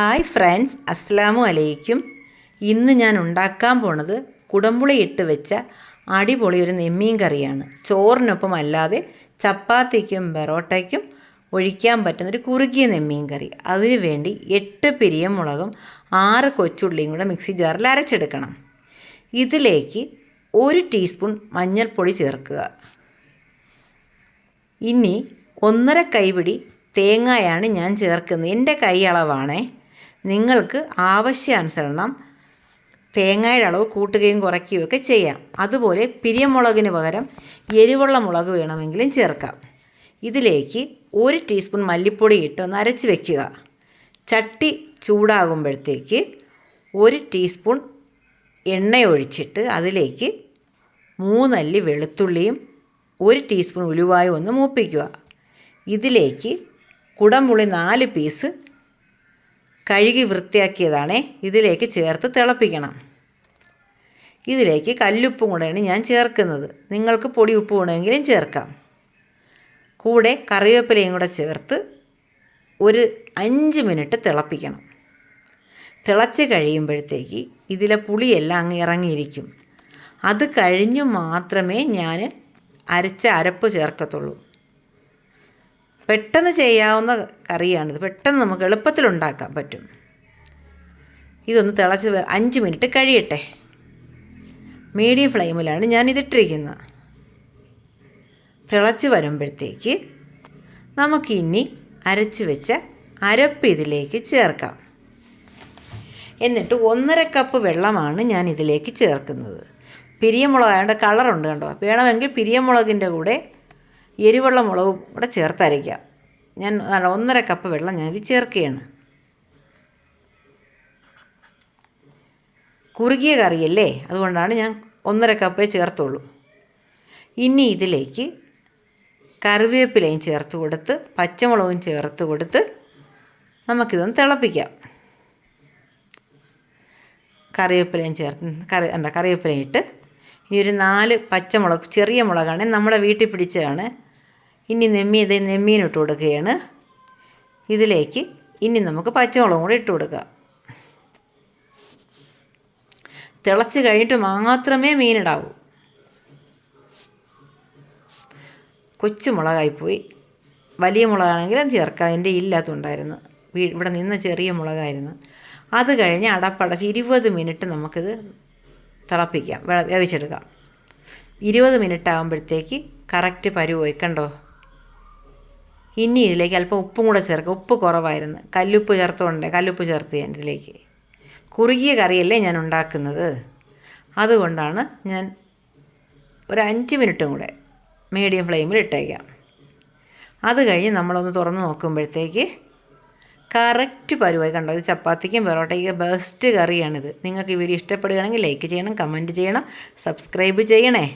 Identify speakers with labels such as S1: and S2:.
S1: Hi friends അസ്സാമു അലൈക്കും ഇന്ന് ഞാൻ ഉണ്ടാക്കാൻ പോണത് കുടമ്പുളി ഇട്ട് വെച്ച അടിപൊളി ഒരു നെമ്മീൻ കറിയാണ്. ചോറിനൊപ്പം അല്ലാതെ ചപ്പാത്തിക്കും പെറോട്ടയ്ക്കും ഒഴിക്കാൻ പറ്റുന്ന ഒരു കുറുകിയ നെമ്മീൻ കറി. അതിനു വേണ്ടി എട്ട് പിരിയ മുളകും ആറ് കൊച്ചുള്ളിയും കൂടെ മിക്സി ജാറിൽ അരച്ചെടുക്കണം. ഇതിലേക്ക് ഒരു ടീസ്പൂൺ മഞ്ഞൾപ്പൊടി ചേർക്കുക. ഇനി ഒന്നര കൈപിടി തേങ്ങയാണ് ഞാൻ ചേർക്കുന്നത്. എന്റെ കൈ അളവാണേ. നിങ്ങൾക്ക് ആവശ്യാനുസരണം തേങ്ങയുടെ അളവ് കൂട്ടുകയും കുറയ്ക്കുകയും ഒക്കെ ചെയ്യാം. അതുപോലെ പിരിയമുളകിന് പകരം എരിവുള്ള മുളക് വേണമെങ്കിലും ചേർക്കാം. ഇതിലേക്ക് ഒരു ടീസ്പൂൺ മല്ലിപ്പൊടി ഇട്ട് ഒന്ന് അരച്ച് വയ്ക്കുക ചട്ടി ചൂടാകുമ്പോഴത്തേക്ക് ഒരു ടീസ്പൂൺ എണ്ണ ഒഴിച്ചിട്ട് അതിലേക്ക് മൂന്നല്ലി വെളുത്തുള്ളിയും ഒരു ടീസ്പൂൺ ഉലുവായും ഒന്ന് മൂപ്പിക്കുക. ഇതിലേക്ക് കുടംപുളി നാല് പീസ് കഴുകി വൃത്തിയാക്കിയതാണേ. ഇതിലേക്ക് ചേർത്ത് തിളപ്പിക്കണം. ഇതിലേക്ക് കല്ലുപ്പും കൂടെയാണ് ഞാൻ ചേർക്കുന്നത്. നിങ്ങൾക്ക് പൊടി ഉപ്പ് വേണമെങ്കിലും ചേർക്കാം. കൂടെ കറിവേപ്പിലയും കൂടെ ചേർത്ത് ഒരു അഞ്ച് മിനിറ്റ് തിളപ്പിക്കണം. തിളച്ച് കഴിയുമ്പോഴത്തേക്ക് ഇതിലെ പുളിയെല്ലാം അങ്ങ് ഇറങ്ങിയിരിക്കും. അത് കഴിഞ്ഞു മാത്രമേ ഞാൻ അരച്ച അരപ്പ് ചേർക്കത്തുള്ളൂ. പെട്ടെന്ന് ചെയ്യാവുന്ന കറിയാണിത്. പെട്ടെന്ന് നമുക്ക് എളുപ്പത്തിൽ ഉണ്ടാക്കാൻ പറ്റും. ഇതൊന്ന് തിളച്ച് അഞ്ച് മിനിറ്റ് കഴിയട്ടെ. മീഡിയം ഫ്ലെയിമിലാണ് ഞാൻ ഇതിട്ടിരിക്കുന്നത് തിളച്ച് വരുമ്പോഴത്തേക്ക് നമുക്കിനി അരച്ച് വെച്ച അരപ്പ് ഇതിലേക്ക് ചേർക്കാം. എന്നിട്ട് ഒന്നര കപ്പ് വെള്ളമാണ് ഞാൻ ഇതിലേക്ക് ചേർക്കുന്നത്. പിരിയമുളക് കളറുണ്ട് കണ്ടോ? വേണമെങ്കിൽ പിരിയമുളകിന്റെ കൂടെ എരിവുള്ള മുളകും കൂടെ ചേർത്തരയ്ക്കാം ഞാൻ ഒന്നര കപ്പ് വെള്ളം ഞാനിത് ചേർക്കുകയാണ്. കുറുകിയ കറിയല്ലേ? അതുകൊണ്ടാണ് ഞാൻ ഒന്നര കപ്പേ ചേർത്തുള്ളൂ. ഇനി ഇതിലേക്ക് കറിവേപ്പിലയും ചേർത്ത് കൊടുത്ത് പച്ചമുളകും ചേർത്ത് കൊടുത്ത് നമുക്കിതൊന്ന് തിളപ്പിക്കാം. കറിവേപ്പിലയും ചേർത്ത് കറി എന്താ കറിവേപ്പിലയും ഇട്ട് ഇനി ഒരു നാല് പച്ചമുളക് ചെറിയ മുളകാണ്. നമ്മുടെ വീട്ടിൽ പിടിച്ചതാണ്. ഇനി നെമ്മി ഇത് നെമ്മീൻ ഇട്ട് കൊടുക്കുകയാണ്. ഇതിലേക്ക് ഇനി നമുക്ക് പച്ചമുളകും കൂടി ഇട്ട് കൊടുക്കാം. തിളച്ച് കഴിഞ്ഞിട്ട് മാത്രമേ മീനിടാവൂ കൊച്ചു മുളകായിപ്പോയി വലിയ മുളകാണെങ്കിലും ചേർക്കാം. എന്റെ ഇല്ലാത്തതുണ്ടായിരുന്നു ഇവിടെ നിന്ന് ചെറിയ മുളകായിരുന്നു. അത് കഴിഞ്ഞ് അടപ്പടച്ച് ഇരുപത് മിനിറ്റ് നമുക്കിത് തിളപ്പിക്കാം. വേവിച്ചെടുക്കാം ഇരുപത് മിനിറ്റ് ആകുമ്പോഴത്തേക്ക് കറക്റ്റ് പരുവായി കണ്ടോ ഇനി ഇതിലേക്ക് അല്പം ഉപ്പും കൂടെ ചേർക്കുക. ഉപ്പ് കുറവായിരുന്നു. കല്ലുപ്പ് ചേർത്തുകൊണ്ട് കല്ലുപ്പ് ചേർത്ത് ഞാൻ ഇതിലേക്ക് കുറുകിയ കറിയല്ലേ ഞാൻ ഉണ്ടാക്കുന്നത്. അതുകൊണ്ടാണ് ഞാൻ ഒരു അഞ്ച് മിനിറ്റും കൂടെ മീഡിയം ഫ്ലെയിമിൽ ഇട്ടേക്കാം. അത് കഴിഞ്ഞ് നമ്മളൊന്ന് തുറന്ന് നോക്കുമ്പോഴത്തേക്ക് കറക്റ്റ് പരുവായി. കണ്ടോ ഇത് ചപ്പാത്തിക്കും പൊറോട്ടയ്ക്കും ബെസ്റ്റ് കറിയാണിത്. നിങ്ങൾക്ക് ഈ വീഡിയോ ഇഷ്ടപ്പെടുകയാണെങ്കിൽ ലൈക്ക് ചെയ്യണം കമന്റ് ചെയ്യണം സബ്സ്ക്രൈബ് ചെയ്യണേ.